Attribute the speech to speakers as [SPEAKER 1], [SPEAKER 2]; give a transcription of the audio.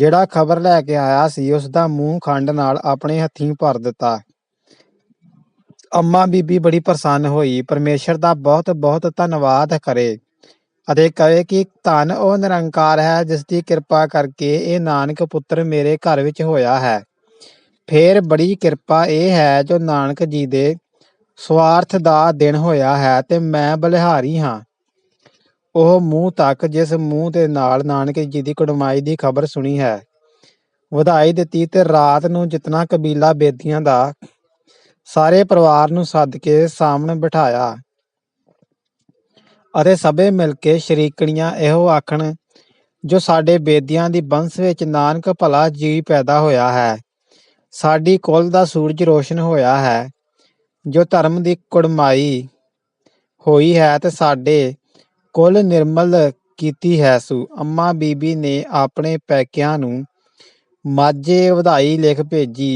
[SPEAKER 1] ਜਿਹੜਾ ਖਬਰ ਲੈ ਕੇ ਆਇਆ ਸੀ ਉਸ ਦਾ ਮੂੰਹ ਖੰਡ ਨਾਲ ਆਪਣੇ ਹੱਥੀਂ ਭਰ ਦਿੱਤਾ। ਅੰਮਾ ਬੀਬੀ ਬੜੀ ਪ੍ਰਸੰਨ ਹੋਈ, ਪਰਮੇਸ਼ਰ ਦਾ ਬਹੁਤ ਬਹੁਤ ਧੰਨਵਾਦ ਕਰੇ ਅਤੇ ਕਹੇ ਕਿ ਧਨ ਉਹ ਨਿਰੰਕਾਰ ਹੈ ਜਿਸ ਦੀ ਕਿਰਪਾ ਕਰਕੇ ਇਹ ਨਾਨਕ ਪੁੱਤਰ ਮੇਰੇ ਘਰ ਵਿੱਚ ਹੋਇਆ ਹੈ। ਫੇਰ ਬੜੀ ਕਿਰਪਾ ਇਹ ਹੈ ਜੋ ਨਾਨਕ ਜੀ ਦੇ ਸਵਾਰਥ ਦਾ ਦਿਨ ਹੋਇਆ ਹੈ ਤੇ ਮੈਂ ਬਲਿਹਾਰੀ ਹਾਂ। ਉਹ ਮੂੰਹ ਤੱਕ ਜਿਸ ਮੂੰਹ ਦੇ ਨਾਲ ਨਾਨਕ ਜੀ ਦੀ ਕੁੜਮਾਈ ਦੀ ਖਬਰ ਸੁਣੀ ਹੈ। ਵਧਾਈ ਦਿੱਤੀ ਤੇ ਰਾਤ ਨੂੰ ਜਿਤਨਾ ਕਬੀਲਾ ਬੇਦੀਆਂ ਦਾ ਸਾਰੇ ਪਰਿਵਾਰ ਨੂੰ ਸੱਦ ਕੇ ਸਾਹਮਣੇ ਬਿਠਾਇਆ ਅਤੇ ਸਭੇ ਮਿਲ ਕੇ ਸ਼ਰੀਕਣੀਆਂ ਇਹੋ ਆਖਣ, ਜੋ ਸਾਡੇ ਬੇਦੀਆਂ ਦੀ ਬੰਸ ਵਿੱਚ ਨਾਨਕ ਭਲਾ ਜੀ ਪੈਦਾ ਹੋਇਆ ਹੈ, ਸਾਡੀ ਕੁਲ ਦਾ ਸੂਰਜ ਰੋਸ਼ਨ ਹੋਇਆ ਹੈ, ਜੋ ਧਰਮ ਦੀ ਕੁੜਮਾਈ ਹੋਈ ਹੈ ਤੇ ਸਾਡੇ ਕੁਲ ਨਿਰਮਲ ਕੀਤੀ ਹੈ ਸੂ। ਅੰਮਾ ਬੀਬੀ ਨੇ ਆਪਣੇ ਪੈਕਿਆਂ ਨੂੰ ਮਾਝੇ ਵਧਾਈ ਲਿਖ ਭੇਜੀ।